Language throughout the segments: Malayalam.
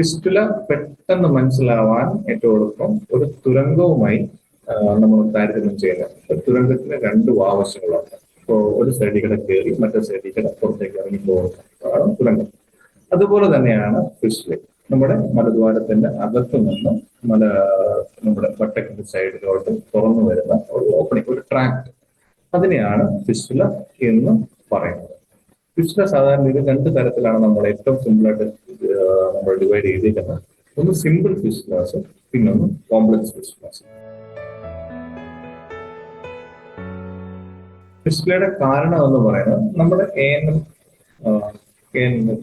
ഫിസ്റ്റുല പെട്ടെന്ന് മനസ്സിലാവാൻ ഏറ്റവും എളുപ്പം ഒരു തുരങ്കവുമായി നമ്മൾ താരതമ്യം ചെയ്യുന്നത് തുരങ്കത്തിന് രണ്ട് വാവശങ്ങളുണ്ട് ഇപ്പോ ഒരു സൈഡിൽ കൂടെ കയറി മറ്റേ സൈഡിൽ കൂടെ പുറത്തേക്ക് ഇറങ്ങി പോകുന്നതാണ് തുരങ്കം. അതുപോലെ തന്നെയാണ് ഫിസ്റ്റുല നമ്മുടെ മലദ്വാരത്തിന്റെ അകത്തു നിന്ന് മല നമ്മുടെ വട്ടക്കിന്റെ സൈഡിലോട്ട് തുറന്നു വരുന്ന ഒരു ഓപ്പണിംഗ് ഒരു ട്രാക്ട് അതിനെയാണ് ഫിസ്റ്റുല എന്ന് പറയുന്നത്. ഫിസ്റ്റുല സാധാരണ രീതിയിൽ രണ്ട് തരത്തിലാണ് നമ്മൾ ഏറ്റവും ഏഹ് നമ്മൾ ഡിവൈഡ് ചെയ്തിരിക്കുന്നത് ഒന്ന് സിമ്പിൾ ഫിസ് പിന്നെ ഒന്ന് കോംപ്ലക്സ് ഫിസ്റ്റുലാസ് ഡിസ്പ്ലേയുടെ കാരണം എന്ന് പറയുന്നത് നമ്മുടെ എൻ എൻ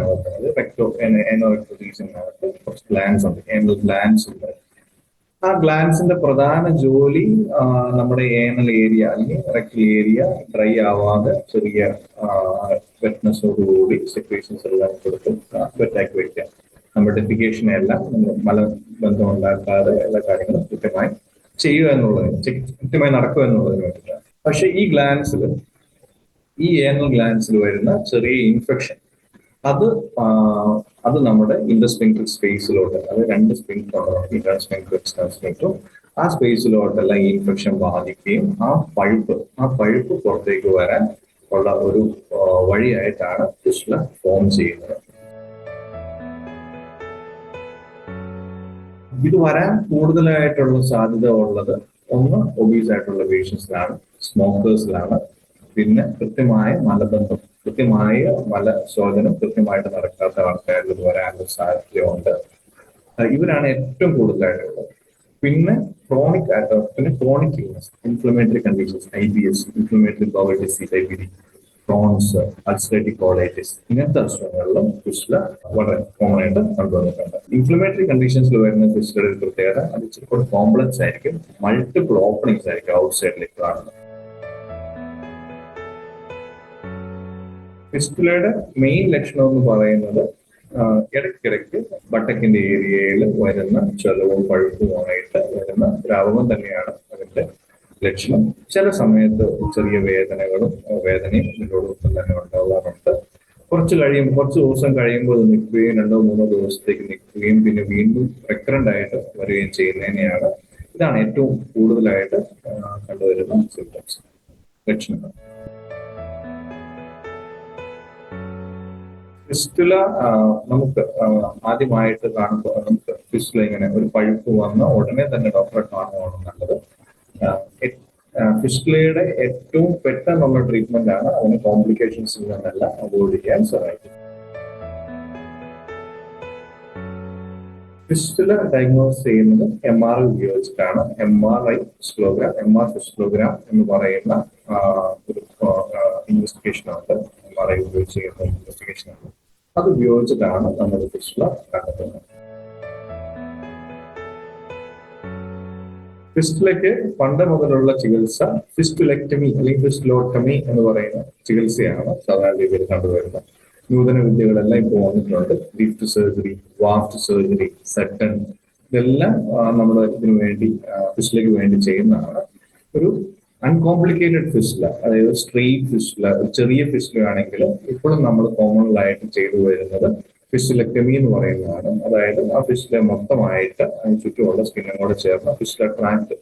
അതായത് റെക്ടോ എനോ റെക്ടോറീസിനകത്ത് കുറച്ച് ഗ്ലാൻസ് ഉണ്ട്. എൻ ഗ്ലാൻസ് ഉണ്ട്. ആ ഗ്ലാൻസിന്റെ പ്രധാന ജോലി നമ്മുടെ ഏനൽ ഏരിയ അല്ലെങ്കിൽ റെക്കൽ ഏരിയ ഡ്രൈ ആവാതെ ചെറിയ വെറ്റ്നസോടുകൂടി സെക്രീഷൻസ് എല്ലാം കൊടുത്ത് വെറ്റാക്കി വെക്കാം നമ്മുടെ ഡെഫിക്കേഷനെ എല്ലാം നമ്മൾ മലബന്ധം ഉണ്ടാക്കാതെ എല്ലാ കാര്യങ്ങളും കൃത്യമായി ചെയ്യുക എന്നുള്ളതിന് കൃത്യമായി നടക്കുക എന്നുള്ളതിന് വേണ്ടിയിട്ടാണ്. പക്ഷെ ഈ ഗ്ലാൻസിൽ ഈ ഏനൽ ഗ്ലാൻസിൽ വരുന്ന ചെറിയ ഇൻഫെക്ഷൻ അത് അത് നമ്മുടെ ഇൻഡസ്പിങ്ക്ടർ സ്പേസിലോട്ട് അത് രണ്ട് സ്പ്രിംഗ് ഇന്റർ സ്പിങ്ക്ടർ എക്സ്റ്റേണൽ സ്പിങ്ക്ടറും ആ സ്പേസിലോട്ടെല്ലാം ഈ ഇൻഫെക്ഷൻ ബാധിക്കുകയും ആ പഴുപ്പ് ആ പഴുപ്പ് പുറത്തേക്ക് വരാൻ ഉള്ള ഒരു വഴിയായിട്ടാണ് ഫിഷ്ല ഫോം ചെയ്യുന്നത്. ഇത് വരാൻ കൂടുതലായിട്ടുള്ള സാധ്യത ഉള്ളത് ഒന്ന് ഒബീസ് ആയിട്ടുള്ള പേഷ്യൻസിലാണ് സ്മോക്കേഴ്സിലാണ് പിന്നെ കൃത്യമായ മലബന്ധം കൃത്യമായ മലശോചനം കൃത്യമായിട്ട് നടക്കാത്ത ആൾക്കാരിൽ ഇത് വരാനുള്ള സാധ്യതയുണ്ട് ഇവരാണ് ഏറ്റവും കൂടുതലായിട്ടുള്ളത്. പിന്നെ ക്രോണിക് പിന്നെ chronic illness inflammatory conditions I B S inflammatory bowel disease I B D Crohn's ulcerative colitis ഇങ്ങനത്തെ അസുഖങ്ങളിലും ഫിസ്ല വളരെ കോമൺ ആയിട്ട് കണ്ടുവന്നിട്ടുണ്ട് ഇൻഫ്ലമേറ്ററി കണ്ടീഷൻസിൽ വരുന്ന ഫിസ്ലയുടെ പ്രത്യേകത അത് ഇച്ചിരി കോംപ്ലക്സ് ആയിരിക്കും. മൾട്ടിപ്പിൾ ഓപ്പണിങ്സ് ആയിരിക്കും ഔട്ട് സൈഡിലേക്ക് കാണുന്നത്. ഫിസ്റ്റുലയുടെ മെയിൻ ലക്ഷണം എന്ന് പറയുന്നത് ഇടയ്ക്കിടയ്ക്ക് ബട്ടക്കിന്റെ ഏരിയയിൽ വരുന്ന ചെലവും പഴുപ്പുമായിട്ട് വരുന്ന ദ്രാവകം തന്നെയാണ് അതിന്റെ ലക്ഷണം. ചില സമയത്ത് ചെറിയ വേദനകളും വേദനയും ഇതിനോടൊപ്പം തന്നെ ഉണ്ടാവാറുണ്ട്. കുറച്ച് കഴിയുമ്പോൾ കുറച്ച് ദിവസം കഴിയുമ്പോൾ അത് നിൽക്കുകയും രണ്ടോ മൂന്നോ ദിവസത്തേക്ക് നിൽക്കുകയും പിന്നെ വീണ്ടും റെക്കറന്റ് ആയിട്ട് വരികയും ചെയ്യുന്നതിനെയാണ് ഇതാണ് ഏറ്റവും കൂടുതലായിട്ട് കണ്ടുവരുന്ന സിംറ്റംസ് ലക്ഷണങ്ങൾ. ഫിസ്റ്റുല നമുക്ക് ആദ്യമായിട്ട് കാണുമ്പോൾ നമുക്ക് ഫിസ്റ്റുല ഇങ്ങനെ ഒരു പഴുപ്പ് വന്ന് ഉടനെ തന്നെ ഡോക്ടറെ കാണുകയാണ് നല്ലത്. ഫിസ്റ്റുലയുടെ ഏറ്റവും പെട്ടെന്നുള്ള ട്രീറ്റ്മെന്റ് ആണ് അതിന് കോംപ്ലിക്കേഷൻസ് നിന്നെല്ലാം അവോയ്ഡ് ചെയ്യാൻ സഹായിക്കും ഫിസ്റ്റുല ഡയഗ്നോസ് ചെയ്യുന്നത് എം ആർ ഐ ഉപയോഗിച്ചിട്ടാണ്. M R I fistulogram M R fistulogram എന്ന് പറയുന്ന ഒരു ഇൻവെസ്റ്റിഗേഷൻ ഉണ്ട് ആർ ഉപയോഗിച്ച് ചെയ്യുന്ന ഇൻവെസ്റ്റിഗേഷൻ ആണ്. അത് ഉപയോഗിച്ചിട്ടാണ് നമ്മൾ ഫിസ്റ്റുല കണ്ടെത്തുന്നത് ഫിസ്റ്റുലയ്ക്ക് പണ്ട് മുതലുള്ള ചികിത്സ ഫിസ്റ്റുലെക്ടമി അല്ലെങ്കിൽ ഫിസ്റ്റുലോട്ടമി എന്ന് പറയുന്ന ചികിത്സയാണ് സാധാരണ രീതിയിൽ കണ്ടുവരുന്നത്. നൂതന വിദ്യകളെല്ലാം ഇപ്പോൾ വന്നിട്ടുണ്ട്. LIFT surgery VAAFT surgery seton ഇതെല്ലാം നമ്മൾ ഇതിനു വേണ്ടി ഫിസ്റ്റിലേക്ക് വേണ്ടി ചെയ്യുന്നതാണ്. ഒരു അൺകോംപ്ലിക്കേറ്റഡ് ഫിസ്റ്റില അതായത് സ്ട്രെയിറ്റ് ഫിസ്റ്റില ഒരു ചെറിയ ഫിസ്റ്റില ആണെങ്കിൽ ഇപ്പോഴും നമ്മൾ കോമൺ ആയിട്ട് ചെയ്തു വരുന്നത് ഫിസ്റ്റുലക്ടമി എന്ന് പറയുന്നതാണ്. അതായത് ആ ഫിസ്റ്റില മൊത്തമായിട്ട് അതിന് ചുറ്റുമുള്ള സ്കിന്നും കൂടെ ചേർന്ന ഫിസ്റ്റുല ട്രാക്ട്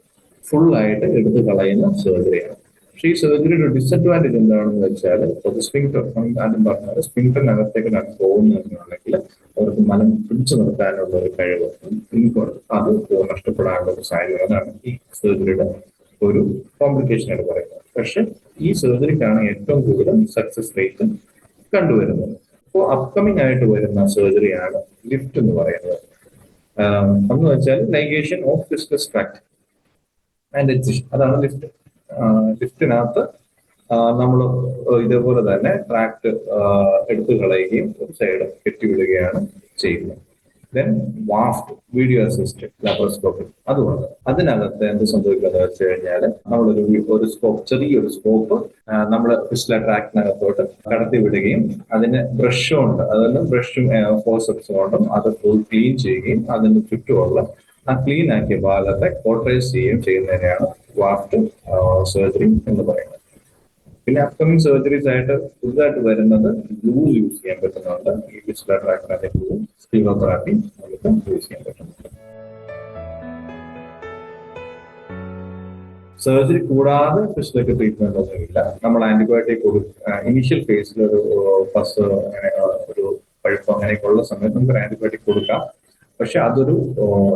ഫുൾ ആയിട്ട് എടുത്തു കളയുന്ന സർജറിയാണ് പക്ഷേ ഈ സർജറിയുടെ ഡിസഡ്വാന്റേജ് എന്താണെന്ന് വെച്ചാൽ സ്പിങ്ടർ ആദ്യം പറഞ്ഞാൽ സ്പിങ്ടറിനകത്തേക്ക് ഞാൻ പോകുന്നുണ്ടെങ്കിൽ അവർക്ക് മലം പിടിച്ചു നിർത്താനുള്ള ഒരു കഴിവ് ഇൻകൊണ്ട് അത് നഷ്ടപ്പെടാനുള്ള ഒരു സാഹചര്യം അതാണ് ഈ സർജറിയുടെ ഒരു കോംപ്ലിക്കേഷൻ ആയിട്ട് പറയുന്നത്. പക്ഷെ ഈ സർജറിക്കാണ് ഏറ്റവും കൂടുതൽ സക്സസ് റേറ്റ് കണ്ടുവരുന്നത്. അപ്പോൾ അപ്കമിങ് ആയിട്ട് വരുന്ന സർജറിയാണ് ലിഫ്റ്റ് എന്ന് പറയുന്നത്. എന്ന് വെച്ചാൽ ligation of fistula tract and excision അതാണ് ലിഫ്റ്റ് ലിഫ്റ്റിനകത്ത് നമ്മൾ ഇതേപോലെ തന്നെ ട്രാക്ട് എടുത്തു കളയുകയും ഒരു സൈഡ് കെട്ടിവിടുകയാണ് ചെയ്യുന്നത്. Then VAAFT video assisted laparoscopy അതുകൊണ്ട് അതിനകത്ത് എന്ത് സംഭവിക്കുന്നത് വെച്ച് കഴിഞ്ഞാൽ നമ്മളൊരു ഒരു സ്കോപ്പ് ചെറിയൊരു സ്കോപ്പ് നമ്മൾ ഫിസ്ല ട്രാക്കിനകത്തോട്ട് കടത്തി വിടുകയും അതിന് ബ്രഷും ഉണ്ട്. അതുപോലെ ബ്രഷും ഫോസപ്സും കൊണ്ടും അത് ഫുൾ ക്ലീൻ ചെയ്യുകയും അതിന് ചുറ്റുമുള്ള ആ ക്ലീൻ ആക്കിയ ഭാഗത്തെ കോട്ടറൈസ് ചെയ്യുകയും ചെയ്യുന്നതിനെയാണ് വാഫ്റ്റ് സർജറി എന്ന് പറയുന്നത്. പിന്നെ അപ്കമിങ് സർജറീസ് ആയിട്ട് പുതുതായിട്ട് വരുന്നത് ഗ്ലൂ യൂസ് ചെയ്യാൻ പറ്റുന്നുണ്ട്. ഈ ഫിസ്റ്റുല ട്രാക്കിനകത്തെ ഗ്ലൂ സ്ക്ലീറോതെറാപ്പി നമുക്ക് യൂസ് ചെയ്യാൻ സർജറി കൂടാതെ ഫിസിലേക്ക് ട്രീറ്റ്മെന്റ് ഒന്നുമില്ല നമ്മൾ ആന്റിബയോട്ടിക് കൊടുക്കുക ഇനീഷ്യൽ ഫേസിൽ ഒരു ഫസ്റ്റ് അങ്ങനെ ഒരു പഴുപ്പ് അങ്ങനെയൊക്കെ ഉള്ള സമയത്ത് നമുക്ക് ആന്റിബയോട്ടിക് കൊടുക്കാം. പക്ഷെ അതൊരു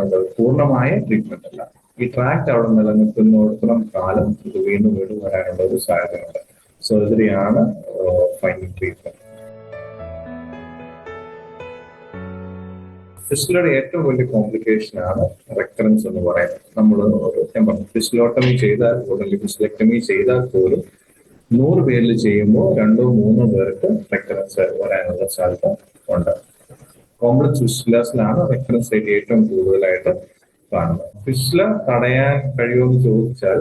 എന്താ പൂർണമായ ട്രീറ്റ്മെന്റ് അല്ല. ഈ ട്രാക്ട് അവിടെ നിലനിൽക്കുന്നിടത്തോളം കാലം ഇത് വീണ്ടും വീണ്ടും വരാനുള്ള ഒരു സാധ്യതയുണ്ട്. സർജറിയാണ് ഫൈനൽ ട്രീറ്റ്മെന്റ് ഫിസ്റ്റിലയുടെ ഏറ്റവും വലിയ കോംപ്ലിക്കേഷൻ ആണ് റെക്കറൻസ് എന്ന് പറയുന്നത്. നമ്മൾ ഞാൻ പറഞ്ഞു ഫിസ്റ്റിലോട്ടമി ചെയ്താൽ പോലും അല്ലെങ്കിൽ ചെയ്താൽ പോലും നൂറ് പേരിൽ ചെയ്യുമ്പോൾ രണ്ടോ മൂന്നോ പേർക്ക് റെക്കറൻസ് വരാനുള്ള സാധ്യത ഉണ്ട്. കോംപ്ലക്സ് ഫിസ്റ്റിലാസിലാണ് റെക്കറൻസ് റേറ്റ് ഏറ്റവും കൂടുതലായിട്ട് കാണുന്നത്. ഫിസ്റ്റില തടയാൻ കഴിയുമെന്ന് ചോദിച്ചാൽ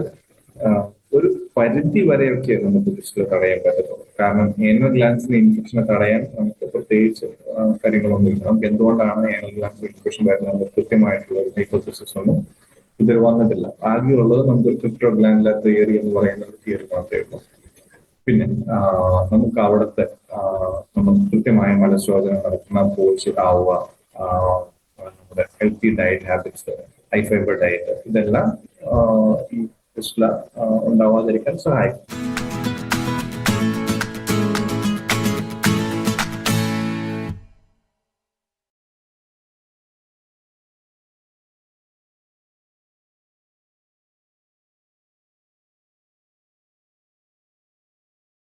ഒരു പരിധി വരെയൊക്കെ നമുക്ക് ഫിസ്റ്റില തടയാൻ പറ്റത്തുള്ളൂ. കാരണം ഏനൽ ഗ്ലാൻസിന്റെ ഇൻഫെക്ഷനെ തടയാൻ നമുക്ക് പ്രത്യേകിച്ച് കാര്യങ്ങളൊന്നുമില്ല നമുക്ക് എന്തുകൊണ്ടാണ് ഏനൽ ഗ്ലാൻസ് ഇൻഫെക്ഷൻ വരുന്നത് കൃത്യമായിട്ടുള്ള ഒരു ഹൈപ്പോസിസ് ഒന്നും ഇതിൽ വന്നിട്ടില്ല. ആകെയുള്ളത് നമുക്ക് ക്രിപ്റ്റോ ഗ്ലാൻഡിലെ തിയറി എന്ന് പറയുന്ന ഒരു തിയറി മാത്രമേ ഉള്ളൂ. പിന്നെ നമുക്ക് അവിടുത്തെ നമുക്ക് കൃത്യമായ മലശോചന നടത്തുന്ന പോച്ച് ആവുക നമ്മുടെ healthy diet habits high fibre diet ഇതെല്ലാം ഈ ഫിസ്റ്റുല ഉണ്ടാവാതിരിക്കാൻ സഹായിക്കും.